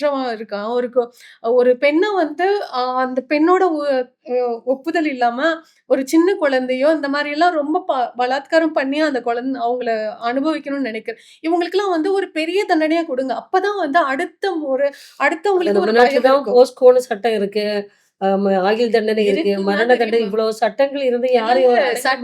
குற்றமா இருக்கான். ஒரு கொ ஒரு பெண்ண வந்து அந்த பெண்ணோட ஒப்புதல் இல்லாம ஒரு சின்ன குழந்தையோ இந்த மாரியெல்லாம் ரொம்ப ப பலாத்காரம் பண்ணி அந்த குழந்த அவங்கள அனுபவிக்கணும்னு நெனைக்கிறேன். இவங்களுக்கெல்லாம் வந்து ஒரு பெரிய தண்டனையா குடுங்க. அப்பதான் வந்து அடுத்த ஒரு அடுத்தவங்களுக்கு ஒரு சட்டம் இருக்கு. ஆயுள் தண்டனை இருக்கு. மரண தண்டனை தெரியும். இவ்வளோ சட்டங்கள் இருந்து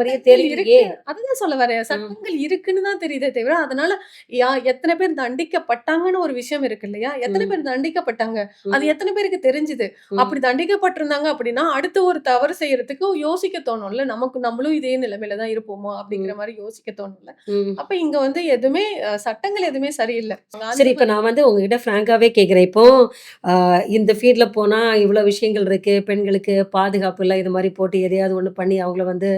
இருக்கு. தெரியலையே! அதுதான் சொல்ல வரேன். சட்டங்கள் இருக்குன்னு தான் தெரியுதே தவிர, அதனால யா எத்தன பேர் தண்டிக்கப்பட்டாங்கன்னு ஒரு விஷயம் இருக்கு இல்லையா? எத்தன. பேர் தண்டிக்கப்பட்டாங்க? அது. எத்தன பேருக்கு தெரிஞ்சுது? அப்படி தண்டிக்கப்பட்டிருந்தாங்க அப்படின்னா, அடுத்து ஒரு தவறு செய்யறதுக்கு யோசிக்க தோணும்ல. நமக்கு நம்மளும் இதே நிலைமையில தான் இருப்போமோ! அப்படிங்கிற ம். மாரி யோசிக்க தோணும்ல. அப்ப இங்க வந்து எதுவுமே சட்டங்கள் எதுவுமே சரியில்ல. சரி, இப்ப நான் வந்து உங்ககிட்ட ஃப்ராங்காவே கேட்கிறேன். இப்போ இந்த ஃபீல்ட்ல போனா இவ்வளோ விஷயங்கள் இருக்கு. பெண்களுக்கு பாதுகாப்பு இது மாதிரி போட்டு எதையாவது ஒன்று பண்ணி அவங்கள வந்து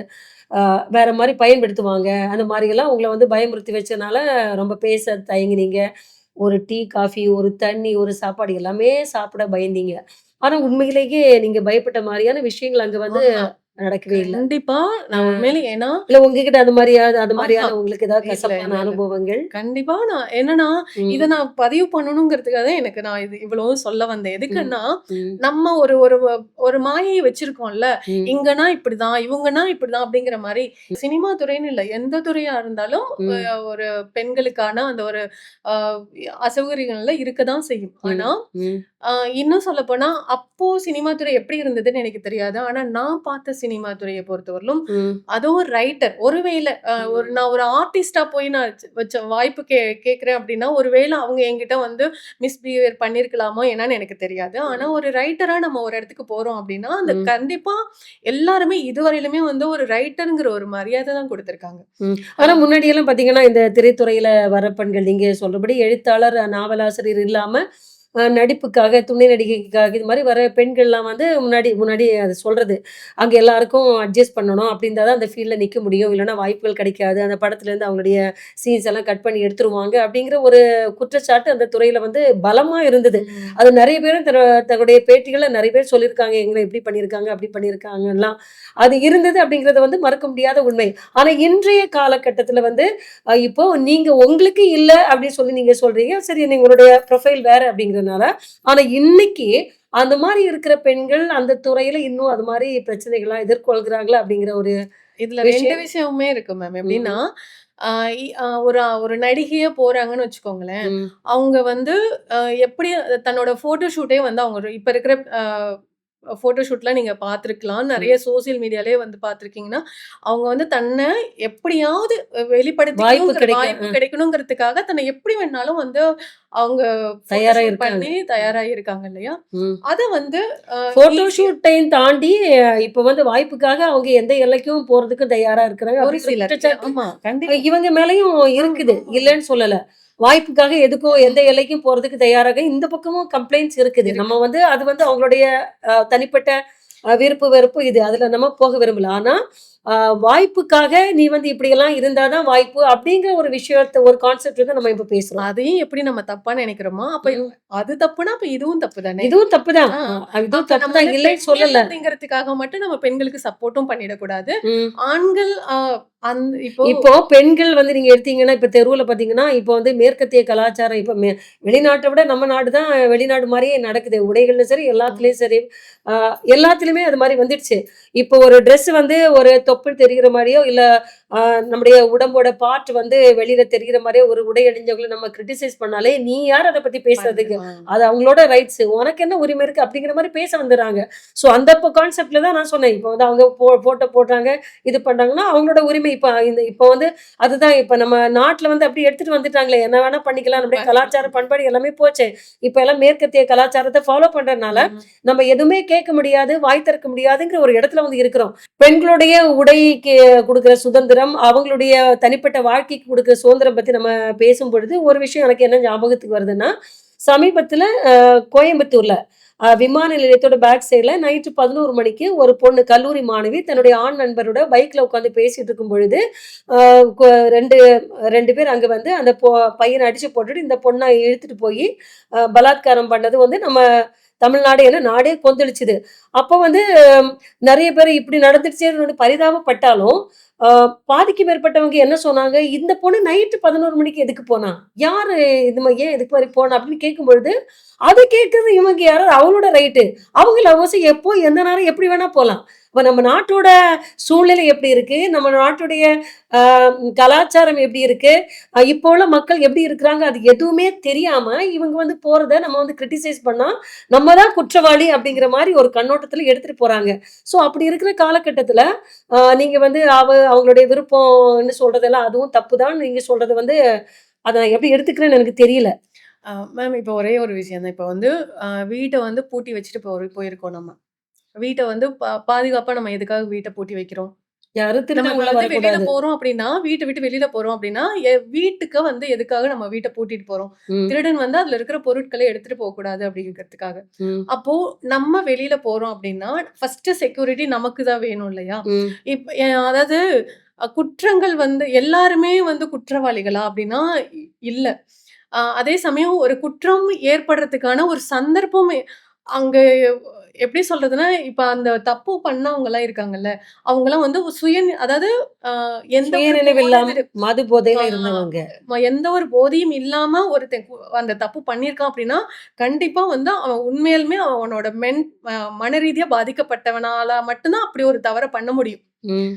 வேறு வேற பயன்படுத்துவாங்க. அந்த மாதிரியெல்லாம் உங்கள வந்து பயமுறுத்தி வச்சனால ரொம்ப பேச தயங்கினீங்க ஒரு டீ, காஃபி, ஒரு தண்ணி, ஒரு சாப்பாடு எல்லாமே சாப்பிட பயந்தீங்க. ஆனா உண்மையிலேயே நீங்க பயப்பட்ட மாதிரியான விஷயங்கள் அங்க வந்து நடக்கவே இல்ல. கண்டிப்பா. நான் உண்மையிலே ஏன்னா இல்ல உங்ககிட்ட அது மாரியாவது அது ஆஹா. மாரியான உங்களுக்கு ஏதாவது கசப்பான. அனுபவங்கள்? கண்டிப்பா நான் என்னன்னா, இத. நான் பதிவு பண்ணணுங்கிறதுக்காக தான் எனக்கு நான் இது இவ்வளவும் சொல்ல வந்தேன். எதுக்குன்னா. நம்ம ஒரு ஒரு ஒரு மாயை வச்சிருக்கோம்ல. இங்கன்னா இப்படிதான், இவங்கன்னா இப்படிதான் அப்படிங்கிற மாரி. ம். சினிமா துறைன்னு இல்ல. எந்த துறையா இருந்தாலும். ஒரு பெண்களுக்கான அந்த ஒரு அ அசௌகரியங்கள்லாம் இருக்க தான் செய்யும். ஆனா, இன்னும் சொல்லப்போனா, அப்போ சினிமா துறை எப்படி இருந்ததுன்னு எனக்கு தெரியாது. ஆனா நான் பார்த்த சினிமா துறைய பொறுத்தவரையிலும். அதுவும் ரைட்டர் ஒருவேள ஒரு. நான் ஒரு ஆர்டிஸ்ட்டா போய் நான் வச்ச வாய்ப்பு கே கேட்கிறேன் அப்படின்னா, ஒருவேள அவங்க என்கிட்ட வந்து மிஸ்பிஹேவியர் பண்ணியிருக்கலாமோ என்னன்னு எனக்கு தெரியாது. ஆனா. ஒரு ரைட்டரா நம்ம ஒரு இடத்துக்கு போறோம் அப்படின்னா, அந்த. கண்டிப்பா எல்லாருமே இதுவரையிலுமே வந்து ஒரு ரைட்டர்ங்கிற ஒரு மரியாதை தான் குடுத்துருக்காங்க. ஆனா முன்னாடியெல்லாம் பார்த்தீங்கன்னா, இந்த திரைத்துறையில வர பெண்கள் நீங்க சொல்றபடி எழுத்தாளர், நாவலாசிரியர் இல்லாம நடிப்புக்காக, துணை நடிகைக்காக இது மாரி வர பெண்கள்லாம் வந்து முன்னாடி முன்னாடி அத சொல்றது. அங்க எல்லாருக்கும் அட்ஜஸ்ட் பண்ணணும். அப்படி இருந்தா தான் அந்த ஃபீல்ட்ல நிக்க முடியும். இல்லன்னா வாய்ப்புகள் கிடைக்காது. அந்த படத்துலேருந்து அவங்களுடைய சீன்ஸ் எல்லாம் கட் பண்ணி எடுத்துருவாங்க. அப்படிங்கிற ஒரு குற்றச்சாட்டு அந்த துறையில வந்து பலமா இருந்தது. அது நெறைய பேரும் தன் தன்னுடைய பேட்டிகள்ல நெறைய பேர் சொல்லியிருக்காங்க. எங்கள இப்படி பண்ணியிருக்காங்க, அப்படி பண்ணியிருக்காங்கலாம். அது இருந்தது அப்படிங்கிறது வந்து மறுக்க முடியாத உண்மை. ஆனா இன்றைய காலகட்டத்தில வந்து இப்போ நீங்க உங்களுக்கு இல்ல அப்படின்னு சொல்லி நீங்க சொல்றீங்க. சரி உங்களுடைய ப்ரொஃபைல் வேற அப்படிங்கிறதுனால. ஆனா இன்னைக்கு அந்த மாரி இருக்கிற பெண்கள் அந்த துறையில இன்னும் அது மாரி பிரச்சனைகள்லாம் எதிர்கொள்கிறாங்களா? அப்படிங்கிற ஒரு இதுல 2 விஷயம். விஷயமுமே இருக்கு மேம். எப்படின்னா, ஒரு ஒரு நடிகையா போறாங்கன்னு வச்சுக்கோங்களேன். அவங்க வந்து எப்படி தன்னோட ஃபோட்டோ ஷூட்டே வந்து அவங்க இப்ப இருக்கிற அ ஃபோட்டோ ஷூட்லாம் நீங்க பார்த்துருக்கலாம். நெறைய. சோசியல் மீடியாலயே வந்து பார்த்துருக்கீங்கன்னா, அவங்க வந்து தன்ன எப்படியாவது கிடைக்க வாய்ப்பு. கிடைக்கணுங்கிறதுக்காக தன்னை எப்படி வேணாலும் வந்து அவங்க தயாரா இருக்காங்க. பண்ணி ம். தயாராகி இருக்காங்க இல்லையா? அத வந்து அ ஃபோட்டோ ஈஸியா ஷூட்டையும் தாண்டி இப்ப வந்து வாய்ப்புக்காக அவங்க எந்த எல்லைக்கும் போறதுக்கு தயாரா இருக்கிறாங்க. ஒரு சிலர். ஆமா. கண்டிப்பா. இவங்க மேலயும் இருக்குது. இல்லன்னு சொல்லல. வாய்ப்புக்காக எதுக்கும் எந்த. எல்லைக்கும் போறதுக்கு தயாராக இந்த பக்கமும் கம்ப்ளைண்ட்ஸ் இருக்குது. இருக்கு. நம்ம வந்து அது வந்து அவங்களுடைய தனிப்பட்ட விருப்பு, வெறுப்பு இது. அதுல நம்ம போக விரும்பல. ஆனா வாய்ப்புக்காக நீ வந்து இப்படியெல்லாம் இருந்தா தான் வாய்ப்பு அப்படிங்கிற ஒரு விஷயத்த ஒரு கான்செப்ட் வந்து நம்ம இப்ப பேசுறோம். அதையும் எப்படி நம்ம தப்பா நெனைக்கிறோமோ, அப்ப. அது தப்புனா, அப்ப இதுவும் தப்பு தானே! இதுவும் தப்பு தான். இதுவும் தப்பு தான். இல்லன்னு சொல்லல. அப்படிங்கிறதுக்காக மட்டும் நம்ம பெண்களுக்கு சப்போர்ட்டும் பண்ணிடக்கூடாது. ஆண்கள் இப்போ பெண்கள் வந்து நீங்க எடுத்தீங்கன்னா, இப்ப தெருவுல பார்த்தீங்கன்னா, இப்போ வந்து மேற்கத்திய கலாச்சாரம் இப்ப வெளிநாட்ட விட நம்ம நாடு தான் வெளிநாடு மாரியே நடக்குது. உடைகள்லும் சரி. எல்லாத்துலயும் சரி. எல்லாத்துலயுமே அது மாரி வந்துடுச்சு. இப்போ ஒரு ட்ரெஸ் வந்து ஒரு தொப்புள் தெரிகிற மாதிரியோ இல்ல நம்முடைய உடம்போட பார்ட் வந்து வெளியில தெரியிற மாரியே ஒரு உடை அணிஞ்சவங்கள நம்ம கிரிட்டிசைஸ் பண்ணாலே, "நீ யார் அத பத்தி பேசுறதுக்கு? அது அவங்களோட ரைட்ஸ். உனக்கு என்ன உரிமை இருக்கு?" அப்படிங்கிற மாரி பேச வந்துர்றாங்க. ஸோ அந்த கான்செப்ட்ல தான் நான் சொன்னேன். இப்போ வந்து அவங்க ஃபோ ஃபோட்டோ போடுறாங்க, இது பண்றாங்கன்னா, அவங்களோட உரிமை. இப்ப இந்த இப்போ வந்து அதுதான் இப்ப நம்ம நாட்ல வந்து அப்படி எடுத்துட்டு வந்துட்டாங்களே. என்ன வேணா பண்ணிக்கலாம். நம்முடைய கலாச்சாரம், பண்பாடு எல்லாமே போச்சே. இப்ப எல்லாம் மேற்கத்திய கலாச்சாரத்த ஃபாலோ பண்றதுனால. நம்ம எதுவுமே கேட்க முடியாது, வாய் திறக்க முடியாதுங்கிற ஒரு இடத்துல வந்து இருக்கிறோம். பெண்களுடைய உடைக்கு குடுக்குற சுதந்திரம், அவங்களுடைய தனிப்பட்ட வாழ்க்கைக்கு கொடுக்குற சுதந்திரம் பத்தி நம்ம பேசும்பொழுது, ஒரு விஷயம் எனக்கு என்ன ஞாபகத்துக்கு வருதுன்னா, சமீபத்தில் கோயம்புத்தூரில் கோயம்புத்தூர்ல விமான நிலையத்தோட பேக் சைடில் நைட்டு 11 மணிக்கு ஒரு பொண்ணு கல்லூரி மாணவி தன்னுடைய ஆண் நண்பரோட பைக்கில் உட்காந்து பேசிட்டு இருக்கும் பொழுது, ரெண்டு ரெண்டு பேர் அங்கே வந்து அந்த பொ பையனை அடிச்சு போட்டுட்டு, இந்த பொண்ணை இழுத்துட்டு போய் பலாத்காரம் பண்ணது வந்து நம்ம தமிழ்நாடு என்ன நாடே கொந்தளிச்சுது. அப்போ வந்து நிறைய பேர் இப்படி நடந்துருச்சேன்னு பரிதாபப்பட்டாலும், பாதிக்கு மேற்பட்டவங்க என்ன சொன்னாங்க? இந்த பொண்ணு நைட்டு பதினோரு மணிக்கு எதுக்கு போனா? யாரு இது மாதிரி ஏன் எதுக்கு மாதிரி போனா? அப்படின்னு கேட்கும்பொழுது அதை கேட்கறது இவங்க யாரோ? அவங்களோட ரைட்டு அவங்க லவ்வர்ஸ் எப்போ எந்த நேரம் எப்படி வேணா போகலாம் இப்போ நம்ம நாட்டோட சூழ்நிலை எப்படி இருக்கு? நம்ம நாட்டுடைய கலாச்சாரம் எப்படி இருக்கு? இப்போ உள்ள மக்கள் எப்படி இருக்கிறாங்க? அது எதுவுமே தெரியாம இவங்க வந்து போறத நம்ம வந்து கிரிட்டிசைஸ் பண்ணா நம்ம தான் குற்றவாளி அப்படிங்கிற மாதிரி ஒரு கண்ணோட்டத்துல எடுத்துட்டு போறாங்க. ஸோ அப்படி இருக்கிற காலகட்டத்துல நீங்கள் நீங்க வந்து அவ அவங்களுடைய விருப்பம்னு சொல்றதெல்லாம் அதுவும் தப்பு தான் நீங்க சொல்றது வந்து அதை நான் எப்படி எடுத்துக்கிறேன்னு எனக்கு தெரியல. மேம் இப்போ ஒரே ஒரு விஷயம் தான் இப்போ வந்து வீட்டை வந்து பூட்டி வச்சுட்டு போய் போயிருக்கோம் நம்ம. வீட்டை வந்து பா- பாதுகாப்பா நம்ம எதுக்காக வீட்டை பூட்டி வைக்கிறோம்? யாரும் நம்ம திரும்ப உள்ள வந்து வெளியில வரக்கூடாது. போறோம் அப்படின்னா வீட்டை விட்டு வெளியில போறோம் அப்படின்னா எ- வீட்டுக்கு வந்து எதுக்காக நம்ம வீட்டை பூட்டிட்டு போறோம்? ம், திருடன் வந்து அதுல இருக்கிற பொருட்களை எடுத்துட்டு போக கூடாது அப்படிங்கிறதுக்காக. ம், அப்போ நம்ம வெளியில போறோம் அப்படின்னா ஃபர்ஸ்ட் செக்யூரிட்டி நமக்கு தான் வேணும் இல்லையா? ம், இப்ப அதாவது குற்றங்கள் வந்து எல்லாருமே வந்து குற்றவாளிகளா அப்படின்னா இ- இல்ல. அ, அதே சமயம் ஒரு குற்றம் ஏற்படுறதுக்கான ஒரு சந்தர்ப்பம் எ- அங்க எப்படி சொல்றதுன்னா இப்ப அந்த தப்பு பண்ணவங்க எல்லாம் இருக்காங்கல்ல அவங்க எல்லாம் வந்து சுய அதாவது எந்த ஒரு இல்லாம மது போதையில இருந்தவங்க. எந்த ஒரு போதையும் இல்லாம ஒருத்தன் கு- அந்த தப்பு பண்ணியிருக்கான் அப்படின்னா கண்டிப்பா வந்து அவன் உண்மையாலுமே அவனோட மென் மன ரீதியா பாதிக்கப்பட்டவனால மட்டும்தான் அப்படி ஒரு தவறை பண்ண முடியும். ம்.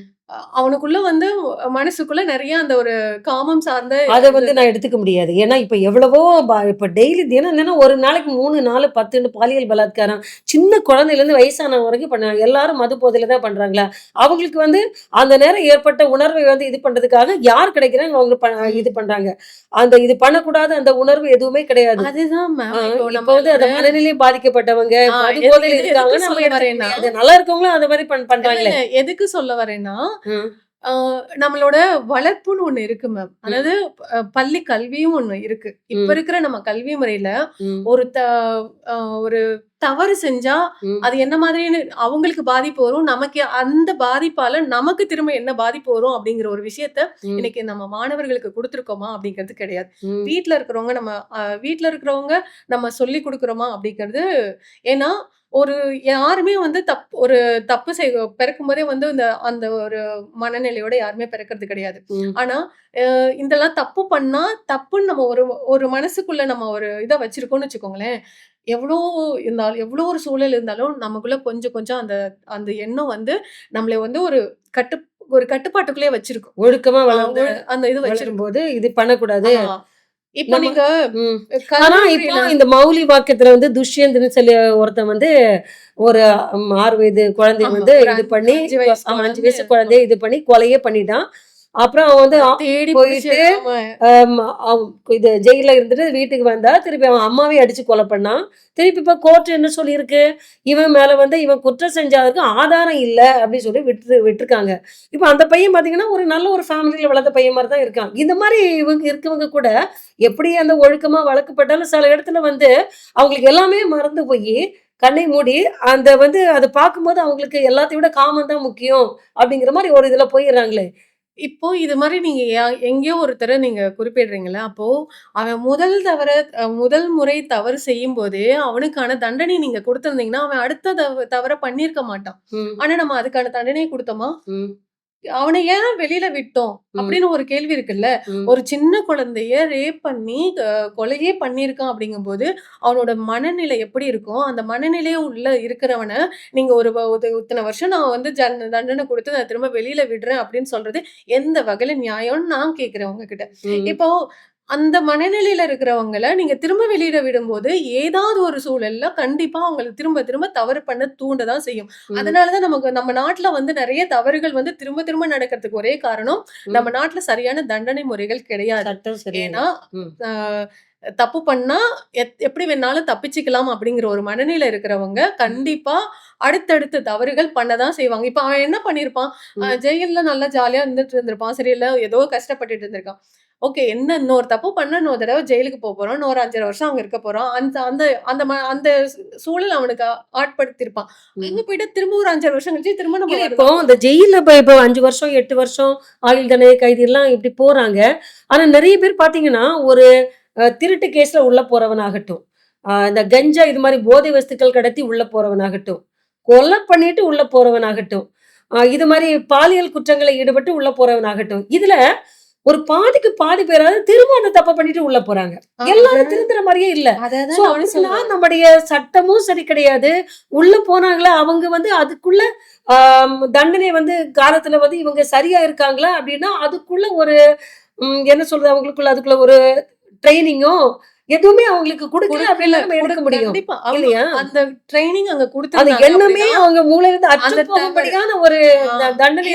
அவனுக்குள்ள வந்து மனசுக்குள்ள நிறைய அந்த ஒரு காமம் சார்ந்த அதை வந்து நான் எடுத்துக்க முடியாது. ஏன்னா இப்ப எவ்வளவோ ப- இப்ப டெய்லி தினம் தினம் ஒரு நாளைக்கு மூணு நாலு பத்துன்னு பாலியல் பலாத்காரம் சின்ன குழந்தையில இருந்து வயசானவங்க வரைக்கும் பண்றாங்க எல்லாரும் மது போதையில தான் பண்றாங்களா? அவங்களுக்கு வந்து அந்த நேரம் ஏற்பட்ட உணர்வை வந்து இது பண்றதுக்காக யார் கிடைக்கிறாங்க? அவங்க ப- இது பண்றாங்க. அந்த இது பண்ணக்கூடாது அந்த உணர்வு எதுவுமே கிடையாது. அதுதான் மேம் ஆஹ் இப்போ இப்ப நம்ம வந்து அந்த மனநிலை பாதிக்கப்பட்டவங்க ஆஹ் மது எது- போதையில எது- இருக்காங்க எதுக்கு நம்ம சொல்ல எடுத்துக்க வரேன்னா முடியாது நல்லா இருக்கவங்களும் அந்த மாதிரி பண்- பண்றாங்களே. இல்ல, எதுக்கு சொல்ல வரேன்னா நம்மளோட வளர்ப்புன்னு ஒண்ணு இருக்கு மேம் அதாவது பள்ளி கல்வியும் ஒண்ணு இருக்கு. இப்ப இருக்கிற நம்ம கல்வி முறையில ஒரு த ஒரு தவறு செஞ்சா அது என்ன மாதிரின்னு அவங்களுக்கு பாதிப்பு வரும். நமக்கு அந்த பாதிப்பால நமக்கு திரும்ப என்ன பாதிப்பு வரும் அப்படிங்கிற ஒரு விஷயத்த இன்னைக்கு நம்ம மாணவர்களுக்கு கொடுத்துருக்கோமா அப்படிங்கிறது கிடையாது. ம், வீட்ல இருக்கிறவங்க நம்ம வீட்ல இருக்கிறவங்க நம்ம சொல்லி கொடுக்குறோமா அப்படிங்கிறது ஏன்னா ஒரு யாருமே வந்து தப் ஒரு தப்பு செய் பிறக்கும் போதே வந்து இந்த அந்த ஒரு மனநிலையோட யாருமே பிறக்கிறது கிடையாது. ஆனா இதெல்லாம் தப்பு பண்ணா தப்புன்னு நம்ம ஒரு ஒரு மனசுக்குள்ள நம்ம ஒரு இதை வச்சிருக்கோம்னு வச்சுக்கோங்களேன். எவ்வளோ இருந்தாலும் எவ்வளோ ஒரு சூழல் இருந்தாலும் நமக்குள்ள கொஞ்சம் கொஞ்சம் அந்த அந்த எண்ணம் வந்து நம்மளை வந்து ஒரு கட்டு ஒரு கட்டுப்பாட்டுக்குள்ளே வச்சிருக்கும் ஒழுக்கமா வளர்ந்து அந்த இது வச்சிருக்கும் போது இது பண்ணக்கூடாது. இப்ப நீங்க. ஆனா இப்போ இந்த மௌலி வாக்கியத்துல வந்து துஷ்யந்த்னு சொல்லி ஒருத்தன் வந்து ஒரு ஆறு வயது குழந்தைய ஆமா, வந்து இது பண்ணி அஞ்சு குழந்தை. வயசு குழந்தைய இது பண்ணி கொலையே பண்ணிட்டான் அப்புறம் அவன் வந்து தேடி போயிட்டு, இது ஜெயில இருந்துட்டு வீட்டுக்கு வந்தா திருப்பி அவன் அம்மாவே அடிச்சு கொலை பண்ணான். திருப்பி இப்ப கோர்ட் என்ன சொல்லியிருக்கு? இவன் மேல வந்து இவன் குற்றம் செஞ்சதுக்கு ஆதாரம் இல்ல அப்படின்னு சொல்லி விட்டு விட்டுருக்காங்க. இப்ப அந்த பையன் பாத்தீங்கன்னா ஒரு நல்ல ஒரு ஃபேமிலியில வளர்ந்த பையன் மாதிரி தான் இருக்கான். இந்த மாதிரி இவங்க இருக்கவங்க கூட எப்படி அந்த ஒழுக்கமா வளர்க்கப்பட்டாலும் சில இடத்துல வந்து அவங்களுக்கு எல்லாமே மறந்து போய் கண்ணை மூடி அந்த வந்து அதை பார்க்கும்போது அவங்களுக்கு எல்லாத்தையும் விட காமம் தான் முக்கியம் அப்படிங்கிற மாதிரி ஒரு இதுல போயிடுறாங்களே. இப்போ இது மாதிரி நீங்க யா- எங்கேயோ ஒருத்தரை நீங்க குறிப்பிடுறீங்களா? அப்போ அவன் முதல் தவற அஹ் முதல் முறை தவறு செய்யும் போதே அவனுக்கான தண்டனை நீங்க கொடுத்திருந்தீங்கன்னா அவன் அடுத்த தவ தவற பண்ணியிருக்க மாட்டான். ம், ஆனா நம்ம அதுக்கான தண்டனையை கொடுத்தோமா? ம், அவனை ஏன் வெளியில விட்டோம்? அப்படின்னு ஒரு கேள்வி இருக்குல்ல. ஒரு சின்ன குழந்தைய ரேப் பண்ணி அஹ், கொலையே பண்ணியிருக்கான் அப்படிங்கும்போது அவனோட மனநிலை எப்படி இருக்கும்? அந்த மனநிலைய உள்ள இருக்கிறவனை நீங்க ஒரு வ- ஒரு இத்தனை வருஷம் நான் வந்து ஜன் தண்டனை கொடுத்து நான் திரும்ப வெளியில விடுறேன் அப்படின்னு சொல்றது எந்த வகையில நியாயம்னு நான் கேக்குறேன் உங்ககிட்ட. இப்போ அந்த மனநிலையில இருக்கிறவங்கள நீங்க திரும்ப வெளியிட விடும்போது ஏதாவது ஒரு சூழல்ல கண்டிப்பா அவங்களை திரும்ப திரும்ப தவறு பண்ண தூண்டதான் செய்யும். அதனாலதான் நமக்கு நம்ம நாட்டுல வந்து நிறைய தவறுகள் வந்து திரும்ப திரும்ப நடக்கிறதுக்கு ஒரே காரணம். நம்ம நாட்டுல சரியான தண்டனை முறைகள் கிடையாது. சரி ஏன்னா தப்பு பண்ணா எத்- எப்படி வேணாலும் தப்பிச்சுக்கலாம் அப்படிங்கிற ஒரு மனநிலை இருக்கிறவங்க கண்டிப்பா அடுத்தடுத்த தவறுகள் பண்ணதான் செய்வாங்க. இப்ப அவன் என்ன பண்ணிருப்பான் ஜெயில்ல நல்லா ஜாலியா இருந்துட்டு இருந்திருப்பான். சரியில்ல ஏதோ கஷ்டப்பட்டுட்டு இருந்திருக்கான். ஓகே என்ன இன்னொரு தப்பு பண்ண இன்னொரு தடவை ஜெயிலுக்கு போக போறோம் இன்னொரு அஞ்சரை வருஷம் அங்க இருக்க போறோம் அந்த அந்த அந்த ம- அந்த சூழல் அவனுக்கு ஆட்படுத்திருப்பான் ம். அங்க போயிட்டு திரும்ப ஒரு அஞ்சரை வருஷம் கழிச்சு திரும்ப நம்ம. இப்போ இந்த ஜெயில இப்போ இப்போ அஞ்சு வருஷம் எட்டு வருஷம் ஆயுள் தண்டனை கைதி எல்லாம் இப்படி போறாங்க ஆனா நிறைய பேர் பாத்தீங்கன்னா ஒரு திருட்டு கேஸ்ல உள்ள போறவனாகட்டும் அஹ், இந்த கஞ்சா இது மாதிரி போதை வஸ்துக்கள் கடத்தி உள்ள போறவனாகட்டும் கொலை பண்ணிட்டு உள்ள போறவனாகட்டும் ஆ, இது மாதிரி பாலியல் குற்றங்களை ஈடுபட்டு உள்ள போறவனாகட்டும் இதுல ஒரு பாதிக்கு பாதி பேராவது திரும்ப அந்த தப்பை பண்ணிட்டு உள்ள போறாங்க. எல்லாரும் திருந்துற மாதிரியே இல்ல. நம்முடைய சட்டமும் சரி கிடையாது. உள்ள போனாங்களா அவங்க வந்து அதுக்குள்ள தண்டனை வந்து காலத்துல வந்து இவங்க சரியா இருக்காங்களா அப்படின்னா அதுக்குள்ள ஒரு என்ன சொல்றது அவங்களுக்குள்ள அதுக்குள்ள ஒரு ட்ரைனிங்கோ எதுவுமே அவங்களுக்கு கொடுக்கல அப்படின்னா நம்ம எடுக்க முடியும். இல்லையா? அந்த ட்ரைனிங் அங்க அது கொடுத்து எண்ணமே அவங்க மூளையில இருந்து அந்த போகும்படியான ஒரு தண்டனை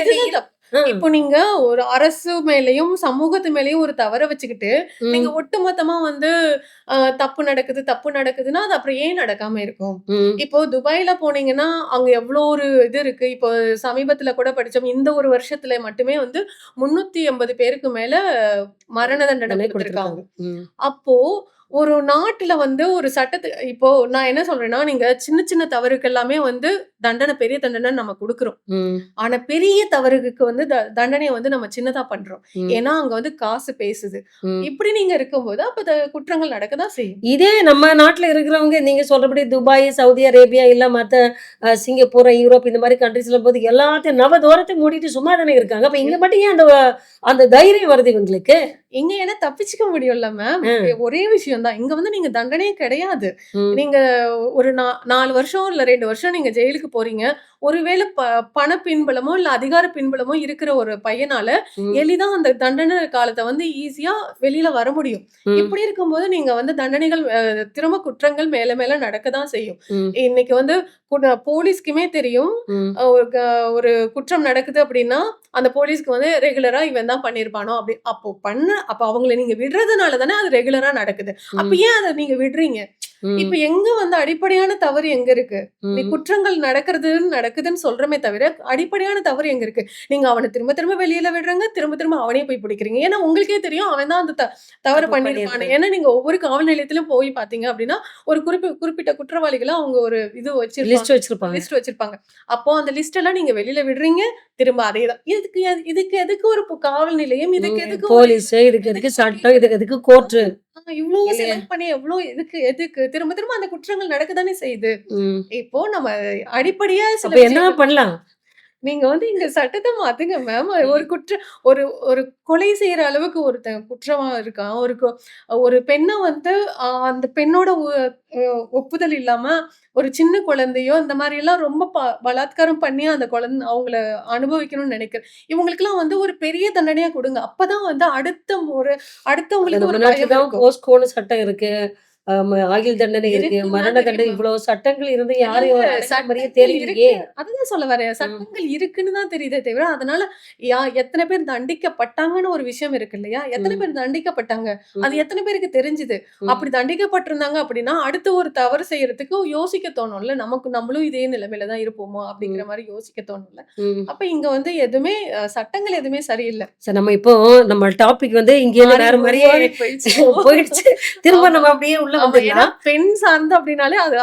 இப்போ நீங்க ஒரு அரசு மேலயும் சமூகத்து மேலயும் ஒரு தவற வச்சுக்கிட்டு நீங்க ஒட்டுமொத்தமா வந்து தப்பு நடக்குது தப்பு நடக்குதுன்னா அது அப்புறம் ஏன் நடக்காம இருக்கும்? இப்போ துபாயில போனீங்கன்னா அங்க எவ்வளோ ஒரு இது இருக்கு. இப்போ சமீபத்துல கூட படிச்சோம் இந்த ஒரு வருஷத்துல மட்டுமே வந்து முன்னூத்தி எண்பது பேருக்கு மேல மரண தண்டனை கொடுத்திருக்காங்க. அப்போ ஒரு நாட்டுல வந்து ஒரு சட்டத்து இப்போ நான் என்ன சொல்றேன்னா நீங்க சின்ன சின்ன தவறுக்கு எல்லாமே வந்து தண்டனை பெரிய தண்டனை நம்ம கொடுக்குறோம். ஆனா பெரிய தவறுக்கு வந்து த- தண்டனையை வந்து நம்ம சின்னதா பண்றோம். ஏன்னா அங்க வந்து காசு பேசுது. இப்படி நீங்க இருக்கும்போது அப்ப த- குற்றங்கள் நடக்கதான் செய்யும். இதே நம்ம நாட்டுல இருக்கிறவங்க நீங்க சொல்றபடி துபாய் சவுதி அரேபியா இல்ல மத்த அஹ், சிங்கப்பூர் யூரோப் இந்த மாதிரி கண்ட்ரிஸ்ல போது எல்லாத்தையும் நவ தூரத்தை மூடிட்டு சும்மா தானே இருக்காங்க. அப்ப இங்க மட்டும் ஏன் அந்த அந்த தைரியம் வருது இவங்களுக்கு? இங்க என்ன தப்பிச்சுக்க முடியும்ல மேம் ஒரே விஷயம் தான். இங்க வந்து நீங்க தண்டனையே கிடையாது. நீங்க ஒரு நாலு வருஷம் இல்ல ரெண்டு வருஷம் நீங்க ஜெயிலுக்கு போறீங்க. ஒருவேளை ப பண பின்பலமோ இல்ல அதிகார பின்பலமோ இருக்கிற ஒரு பையனால எளிதா அந்த தண்டனை காலத்தை வந்து ஈஸியா வெளியில வர முடியும். இப்படி இருக்கும்போது நீங்க வந்து தண்டனைகள் திரும்ப குற்றங்கள் மேல மேல நடக்கதான் செய்யும். இன்னைக்கு வந்து போலீஸ்க்குமே தெரியும். ஒரு குற்றம் நடக்குது அப்படின்னா அந்த போலீஸ்க்கு வந்து ரெகுலரா இவன் தான் பண்ணிருப்பானோ அப்படி அப்போ பண்ண அப்ப அவங்கள நீங்க விடுறதுனால தானே அது ரெகுலரா நடக்குது. அப்ப ஏன் அதை நீங்க விடுறீங்க? இப்ப எங்க வந்து அடிப்படையான தவறு எங்க இருக்கு? நீ குற்றங்கள் நடக்கிறது நடக்குதுன்னு சொல்றமே தவிர அடிப்படையான தவறு எங்க இருக்கு? நீங்க அவனை திரும்ப திரும்ப வெளியில விடுறாங்க திரும்ப திரும்ப அவனே போய் பிடிக்கிறீங்க. ஏன்னா உங்களுக்கே தெரியும் அவன் தான் அந்த தவறு பண்ணியிருப்பான். ஏன்னா நீங்க ஒவ்வொரு காவல் நிலையத்திலும் போய் பாத்தீங்க அப்படின்னா ஒரு குறிப்பி குறிப்பிட்ட குற்றவாளிகளை அவங்க ஒரு இது வச்சிருப்பாங்க. லிஸ்ட் வச்சிருப்பாங்க. லிஸ்ட் வச்சிருப்பாங்க. அப்போ அந்த லிஸ்ட் எல்லாம் நீங்க வெளியில விடுறீங்க திரும்ப அதேதான். இதுக்கு எது- இதுக்கு எதுக்கு ஒரு காவல் நிலையம்? இதுக்கு எதுக்கு போலீஸ் இதுக்கு எதுக்கு சட்டம் இதுக்கு எதுக்கு கோர்ட்டு? இவ்வளவு? செலவு பண்ணி எவ்வளவு இதுக்கு எதுக்கு திரும்ப திரும்ப அந்த குற்றங்கள் நடக்கதானே செய்யுது. இப்போ நம்ம அடிப்படையா சில என்ன பண்ணலாம்? நீங்க வந்து இங்க சட்டத்தை மாத்துங்க மேம் ஒரு குற்ற ஒரு ஒரு கொலை செய்யற அளவுக்கு ஒருத்தன் குற்றமா இருக்கான். ஒரு ஒரு பெண்ணை வந்து அந்த பெண்ணோட ஒப்புதல் இல்லாம ஒரு சின்ன குழந்தையோ இந்த மாதிரி எல்லாம் ரொம்ப ப- பலாத்காரம் பண்ணி அந்த குழந்தை அவங்கள அனுபவிக்கணும்னு நினைக்கிறேன். இவங்களுக்கெல்லாம் வந்து ஒரு பெரிய தண்டனையா கொடுங்க. அப்பதான் வந்து அடுத்த ஒரு அடுத்தவங்களுக்கு ஒரு சட்டம் இருக்கு. ஆயுள் தண்டனை இருக்கு மரண தண்டனை? இவ்வளவு சட்டங்கள் இருந்து யாரும் தெரியலையே அதுதான் சொல்ல வரேன் சட்டங்கள் இருக்குன்னு தான் தெரியுதே தவிர அதனால யா எத்தனை பேர் தண்டிக்கப்பட்டாங்கன்னு ஒரு விஷயம் இருக்கு இல்லையா எத்தனை. பேர் தண்டிக்கப்பட்டாங்க. அது எத்தனை பேருக்கு தெரிஞ்சுது. அப்படி தண்டிக்கப்பட்டிருந்தாங்க அப்படின்னா அடுத்து ஒரு தவறு செய்யறதுக்கு யோசிக்க தோணும்ல நமக்கு நம்மளும் இதே நிலைமையில தான் இருப்போமோ அப்படிங்கிற மாதிரி யோசிக்க தோணும்ல. அப்ப இங்க வந்து எதுவுமே சட்டங்கள் எதுவுமே சரியில்லை சரி நம்ம இப்போ நம்ம டாபிக் வந்து இங்க வேற மாதிரியே போயிடுச்சு. திரும்ப. நம்ம அப்படியே உள்ள ஏன்னா வந்துடலாம் பெண் சார்ந்து அப்படின்னாலே அது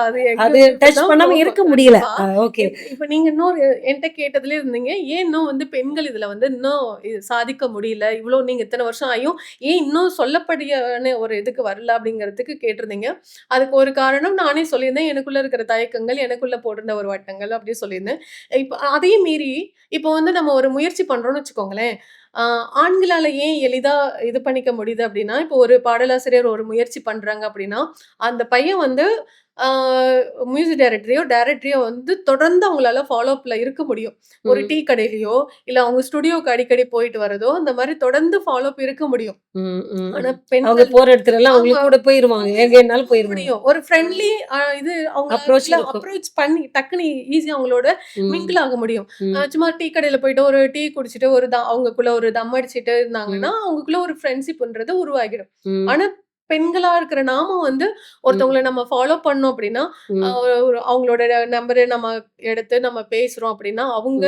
அது டச் பண்ணாம. இருக்க முடியல. ஓகே இப்ப- நீங்க இன்னொரு என்கிட்ட கேட்டதுல இருந்தீங்க ஏன் இன்னும் வந்து பெண்கள் இதுல வந்து இன்னும் சாதிக்க முடியல இவ்வளவு நீங்க இத்தனை வருஷம் ஆயும் ஏன் இன்னும் சொல்லப்படியான ஒரு இதுக்கு வரல அப்படிங்கிறதுக்கு கேட்டிருந்தீங்க அதுக்கு ஒரு காரணம் நானே சொல்லியிருந்தேன் எனக்குள்ள இருக்கிற தயக்கங்கள் எனக்குள்ள போட்டிருந்த ஒரு வட்டங்கள் அப்படி சொல்லியிருந்தேன் இப்ப அதையும் மீறி இப்போ வந்து நம்ம ஒரு முயற்சி பண்றோம்னு வச்சுக்கோங்களேன் ஆண்களால ஏன் எளிதா இது பண்ணிக்க முடியுது அப்படின்னா இப்போ ஒரு பாடலாசிரியர் ஒரு முயற்சி பண்றாங்க அப்படின்னா அந்த பையன் வந்து மியூசிக் டைரக்டரையோ டைரக்டரையோ வந்து தொடர்ந்து அவங்களால ஃபாலோ அப்ல இருக்க முடியும். ஒரு. டீ கடையிலயோ இல்ல அவங்க ஸ்டுடியோக்கு அடிக்கடி போயிட்டு வரதோ அந்த மாதிரி தொடர்ந்து ஃபாலோ அப் இருக்க முடியும். ஆனா ம். அவங்க போற இடத்துல எல்லாம் அவங்க கூட போயிருவாங்க. எங்க என்னாலும் போயிருவாங்க. முடியும். ஒரு ஃப்ரெண்ட்லி இது அவங்க இருக்கும். அப்ரோச் பண்ணி டக்குனு ஈஸியா அவங்களோட மிங்கிள் ஆக முடியும். சும்மா டீ கடையில போயிட்டு ஒரு டீ குடிச்சிட்டு ஒரு அவங்களுக்குள்ள ஒரு தம் அடிச்சிட்டு இருந்தாங்கன்னா அவங்களுக்குள்ள ஒரு ஃப்ரெண்ட்ஷிப்ன்றது உருவாகிடும். ஆனா பெண்களா இருக்கிற நாம வந்து ஒருத்தவங்கள நம்ம ஃபாலோ பண்ணோம் அப்படின்னா அவங்களோட நம்பரை நம்ம எடுத்து நம்ம பேசுறோம் அப்படின்னா அவங்க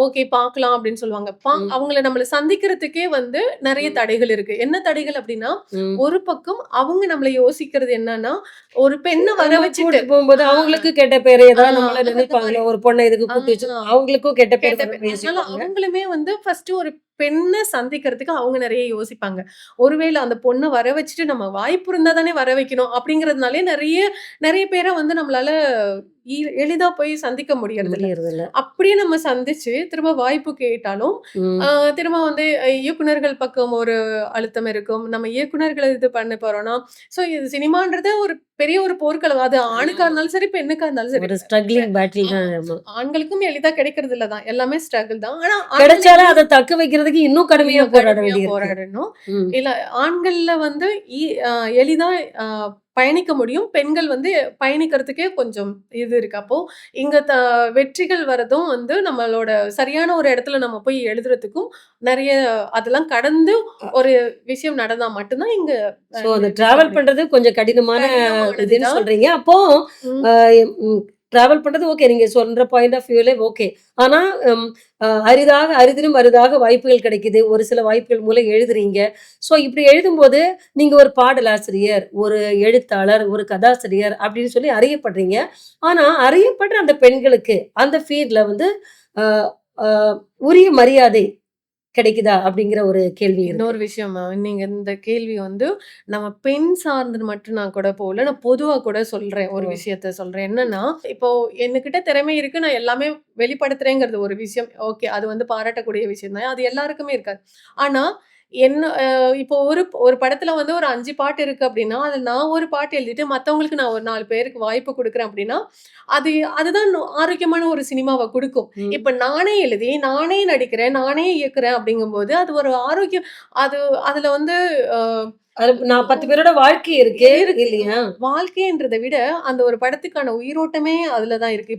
ஓகே பார்க்கலாம் அப்படின்னு சொல்லுவாங்க. அவங்கள நம்மள சந்திக்கிறதுக்கே வந்து நிறைய. தடைகள் இருக்கு என்ன தடைகள் அப்படின்னா. ஒரு பக்கம் அவங்க நம்மள யோசிக்கிறது என்னன்னா ஒரு பெண்ணை வர வச்சுட்டு போகும்போது அவங்களுக்கு கெட்ட பேரு ஏதாவது நம்மள நினைப்பாங்களோ. ஒரு பொண்ணை இதுக்கு ஆ. அவங்களுக்கும் கெட்ட பேர் அவங்களுமே வந்து ஃபர்ஸ்ட் ஒரு பெண்ணை சந்திக்கிறதுக்கு அவங்க நிறைய யோசிப்பாங்க. ஒருவேளை அந்த பொண்ணை வர வச்சுட்டு நம்ம வாய்ப்பு இருந்தால் தானே வர வைக்கணும் அப்படிங்கிறதுனாலே நிறைய நிறைய பேரை வந்து நம்மளால எளிதா போய் சந்திக்க முடியறது அப்படியே நம்ம சந்திச்சு திரும்ப வாய்ப்பு கேட்டாலும் திரும்ப வந்து இயக்குனர்கள் பக்கம் ஒரு அழுத்தம் இருக்கும். நம்ம இயக்குனர்களை இது பண்ண போறோம்னா சோ இது சினிமான்றது ஒரு பெரிய ஒரு போர்க்களம். அது ஆணுக்கா இருந்தாலும் சரி பெண்ணுக்கா இருந்தாலும் சரி. ஸ்ட்ரகிளிங் ஆமா. ஆண்களுக்கும் எளிதா கிடைக்கிறது இல்லதான் எல்லாமே ஸ்ட்ரகிள் தான். ஆனா கிடைச்சாலும் அதை தக்க வைக்கிறதுக்கு இன்னும் கடுமையா போராடணும். ம். இல்ல ஆண்கள்ல வந்து எளிதா பயணிக்க முடியும். பெண்கள் வந்து பயணிக்கிறதுக்கே கொஞ்சம் இது இருக்கு. அப்போ இங்க த வெற்றிகள் வரதும் வந்து நம்மளோட சரியான ஒரு இடத்துல நம்ம போய் எழுதுறதுக்கும் நிறைய அதெல்லாம் கடந்து ஒரு விஷயம் நடந்தா மட்டும்தான் இங்க அந்த டிராவல் பண்றது கொஞ்சம் கடினமான இதுன்னு சொல்றீங்க. அப்போ. ட்ராவல் பண்ணுறது ஓகே நீங்கள் சொல்கிற பாயிண்ட் ஆஃப் வியூலே ஓகே ஆனால் அரிதாக அரிதிலும் அரிதாக வாய்ப்புகள் கிடைக்குது. ஒரு சில வாய்ப்புகள் மூலம் எழுதுறீங்க. ஸோ இப்படி எழுதும்போது நீங்கள் ஒரு பாடலாசிரியர் ஒரு எழுத்தாளர் ஒரு கதாசிரியர் அப்படின்னு சொல்லி அறியப்படுறீங்க. ஆனால் அறியப்படுற அந்த பெண்களுக்கு அந்த ஃபீல்டில் வந்து உரிய மரியாதை கிடைக்குதா அப்படிங்கிற ஒரு கேள்வி இன்னொரு விஷயம் நீங்க இந்த கேள்வி வந்து நம்ம பெண் சார்ந்தது மட்டும் நான் கூட போகல. நான் பொதுவா கூட சொல்றேன் ஒரு. விஷயத்த சொல்றேன். என்னன்னா இப்போ என்கிட்ட திறமை இருக்கு. நான் எல்லாமே வெளிப்படுத்துறேங்கிறது ஒரு விஷயம். ஓகே அது வந்து பாராட்டக்கூடிய விஷயம் தான். அது எல்லாருக்குமே இருக்காது. ஆனா என்ன இப்போ ஒரு ஒரு படத்துல வந்து ஒரு அஞ்சு பாட்டு இருக்கு அப்படின்னா அது நான் ஒரு பாட்டு எழுதிட்டு மத்தவங்களுக்கு நான் ஒரு நாலு பேருக்கு வாய்ப்பு கொடுக்குறேன் அப்படின்னா அது அதுதான் ஆரோக்கியமான ஒரு சினிமாவை கொடுக்கும். இப்ப நானே எழுதி நானே நடிக்கிறேன் நானே இயக்குறேன் அப்படிங்கும்போது அது ஒரு ஆரோக்கியம் அது அதுல வந்து அஹ், அது நான் பத்து பேரோட வாழ்க்கை இருக்கு இருக்கு. இல்லையா வாழ்க்கைன்றதை விட அந்த ஒரு படத்துக்கான உயிரோட்டமே அதுலதான் இருக்கு